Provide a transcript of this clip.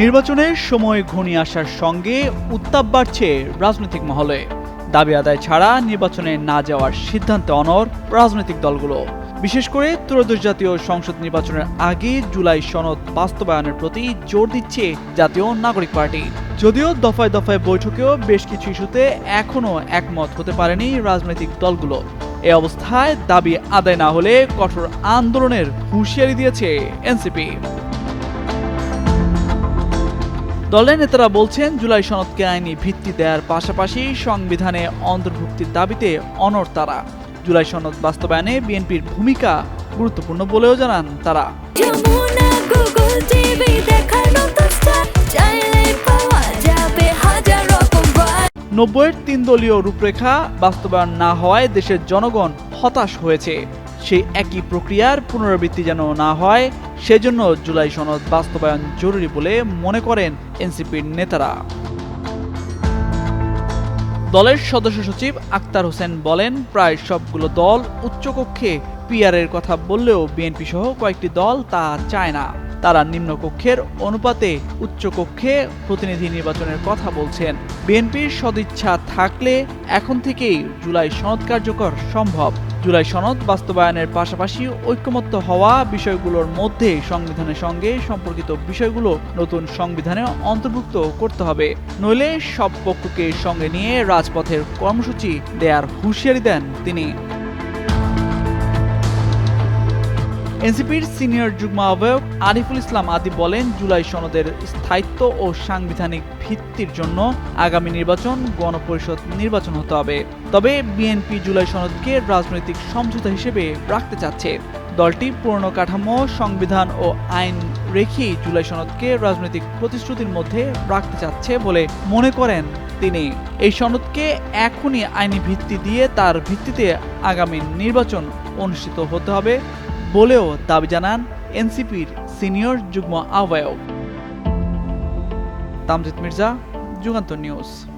নির্বাচনের সময় ঘনিয়ে আসার সঙ্গে উত্তাপ বাড়ছে রাজনৈতিক মহলে। দাবি আদায় ছাড়া নির্বাচনে না যাওয়ার সিদ্ধান্তে অনর রাজনৈতিক দলগুলো। বিশেষ করে ত্রয়োদশ জাতীয় সংসদ নির্বাচনের আগে জুলাই সনদ বাস্তবায়নের প্রতি জোর দিচ্ছে জাতীয় নাগরিক পার্টি। যদিও দফায় দফায় বৈঠকেও বেশ কিছু ইস্যুতে এখনও একমত হতে পারেনি রাজনৈতিক দলগুলো। এ অবস্থায় দাবি আদায় না হলে কঠোর আন্দোলনের হুঁশিয়ারি দিয়েছে এনসিপি। দলের নেতারা বলছেন জুলাই সনদকে আইনি ভিত্তি দেওয়ার পাশাপাশি সংবিধানে অন্তর্ভুক্তির দাবিতে অনর তারা। জুলাই সনদ বাস্তবায়নে বিএনপির ভূমিকা গুরুত্বপূর্ণ বলেও জানান তারা। নব্বইয়ের তিন দলীয় রূপরেখা বাস্তবায়ন না হওয়ায় দেশের জনগণ হতাশ হয়েছে। সেই একই প্রক্রিয়ার পুনরাবৃত্তি যেন না হয় সেজন্য জুলাই সনদ বাস্তবায়ন জরুরি বলে মনে করেন এনসিপির নেতারা। দলের সদস্য সচিব আক্তার হোসেন বলেন, প্রায় সবগুলো দল উচ্চকক্ষে পিআরের কথা বললেও বিএনপি সহ কয়েকটি দল তা চায় না। তারা নিম্নকক্ষের অনুপাতে উচ্চকক্ষে প্রতিনিধি নির্বাচনের কথা বলছেন। বিএনপির সদিচ্ছা থাকলে এখন থেকেই জুলাই সনদ কার্যকর সম্ভব। জুলাই সনদ বাস্তবায়নের পাশাপাশি ঐক্যমত্য হওয়া বিষয়গুলোর মধ্যে সংবিধানের সঙ্গে সম্পর্কিত বিষয়গুলো নতুন সংবিধানে অন্তর্ভুক্ত করতে হবে। নইলে সব পক্ষকে সঙ্গে নিয়ে রাজপথের কর্মসূচি দেয়ার হুঁশিয়ারি দেন তিনি। এনসিপির সিনিয়র যুগ্ম আহ্বায়ক আরিফুল ইসলাম আদি বলেন, জুলাই সনদের স্থায়িত্ব ও সাংবিধানিক ভিত্তির জন্য আগামী নির্বাচন গণপরিষদ নির্বাচন হতে হবে। তবে বিএনপি জুলাই সনদকে রাজনৈতিক সমঝোতা হিসেবে রাখতে চাচ্ছে। দলটি পুরনো কাঠামো, সংবিধান ও আইন রেখেই জুলাই সনদকে রাজনৈতিক প্রতিশ্রুতির মধ্যে রাখতে চাচ্ছে বলে মনে করেন তিনি। এই সনদকে এখনই আইনি ভিত্তি দিয়ে তার ভিত্তিতে আগামী নির্বাচন অনুষ্ঠিত হতে হবে। বলেও দাবি জানান এনসিপির সিনিয়র যুগ্ম আহ্বায়ক। তামজিদ মির্জা যুগান্তর নিউজ।